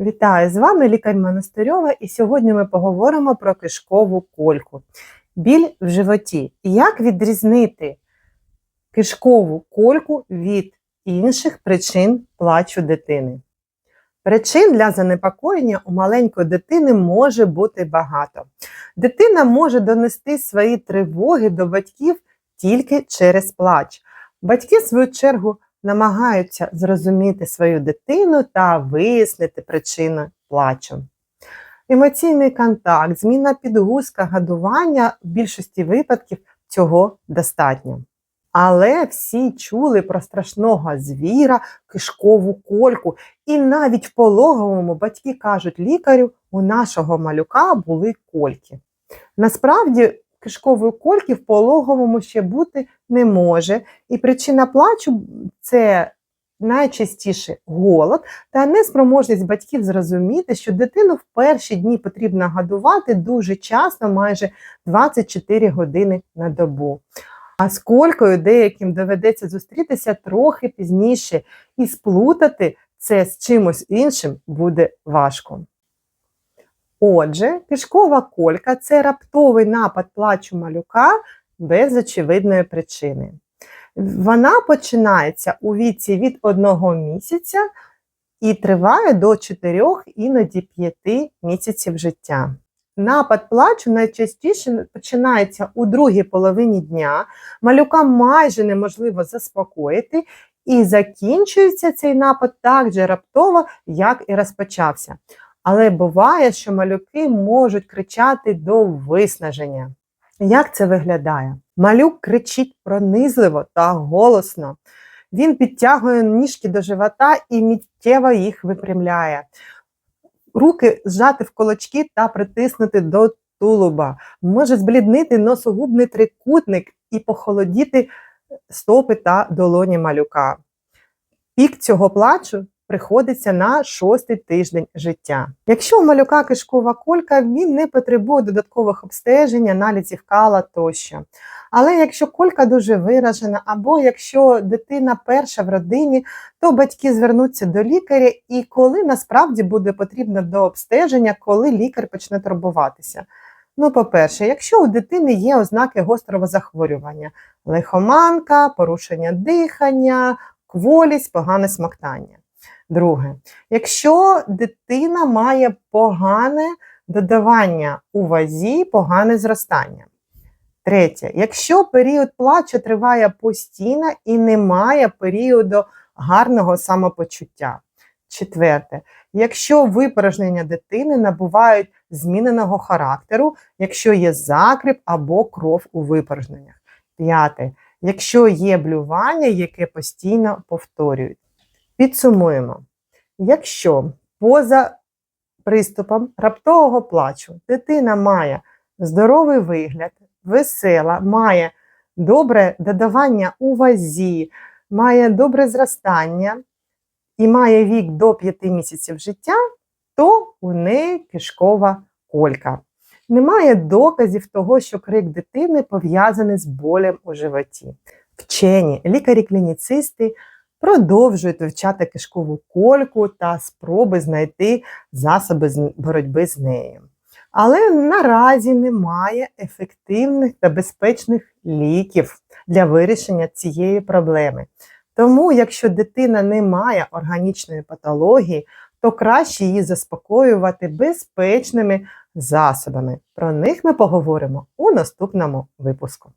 Вітаю з вами лікар Монастирьова, і сьогодні ми поговоримо про кишкову кольку. Біль в животі. Як відрізнити кишкову кольку від інших причин плачу дитини? Причин для занепокоєння у маленької дитини може бути багато. Дитина може донести свої тривоги до батьків тільки через плач. Батьки, в свою чергу, намагаються зрозуміти свою дитину та вияснити причину плачу. Емоційний контакт, зміна підгузка, годування в більшості випадків цього достатньо. Але всі чули про страшного звіра, кишкову кольку, і навіть в пологовому батьки кажуть лікарю, у нашого малюка були кольки. Насправді, кишкової кольки в пологовому ще бути не може, і причина плачу це найчастіше голод та неспроможність батьків зрозуміти, що дитину в перші дні потрібно годувати дуже часто, майже 24 години на добу. А з колькою деяким доведеться зустрітися трохи пізніше, і сплутати це з чимось іншим буде важко. Отже, кишкова колька це раптовий напад плачу малюка без очевидної причини. Вона починається у віці від одного місяця і триває до 4, іноді 5 місяців життя. Напад плачу найчастіше починається у другій половині дня, малюка майже неможливо заспокоїти, і закінчується цей напад так же раптово, як і розпочався. Але буває, що малюки можуть кричати до виснаження. Як це виглядає? Малюк кричить пронизливо та голосно. Він підтягує ніжки до живота і миттєво їх випрямляє. Руки зжати в кулачки та притиснути до тулуба. Може збліднити носогубний трикутник і похолодіти стопи та долоні малюка. Пік цього плачу приходиться на шостий тиждень життя. Якщо у малюка кишкова колька, він не потребує додаткових обстежень, аналізів кала тощо. Але якщо колька дуже виражена, або якщо дитина перша в родині, то батьки звернуться до лікаря, і коли насправді буде потрібно до обстеження, коли лікар почне турбуватися. Ну, по-перше, якщо у дитини є ознаки гострого захворювання, лихоманка, порушення дихання, кволість, погане смоктання. Друге, якщо дитина має погане додавання у вазі, погане зростання. Третє, якщо період плачу триває постійно і немає періоду гарного самопочуття. Четверте, якщо випорожнення дитини набувають зміненого характеру, якщо є закріп або кров у випорожненнях. П'яте, якщо є блювання, яке постійно повторюють. Підсумуємо, якщо поза приступом раптового плачу дитина має здоровий вигляд, весела, має добре додавання у вазі, має добре зростання і має вік до 5 місяців життя, то у неї кишкова колька. Немає доказів того, що крик дитини пов'язаний з болем у животі. Вчені, лікарі-клініцисти продовжують вивчати кишкову кольку та спроби знайти засоби боротьби з нею. Але наразі немає ефективних та безпечних ліків для вирішення цієї проблеми. Тому, якщо дитина не має органічної патології, то краще її заспокоювати безпечними засобами. Про них ми поговоримо у наступному випуску.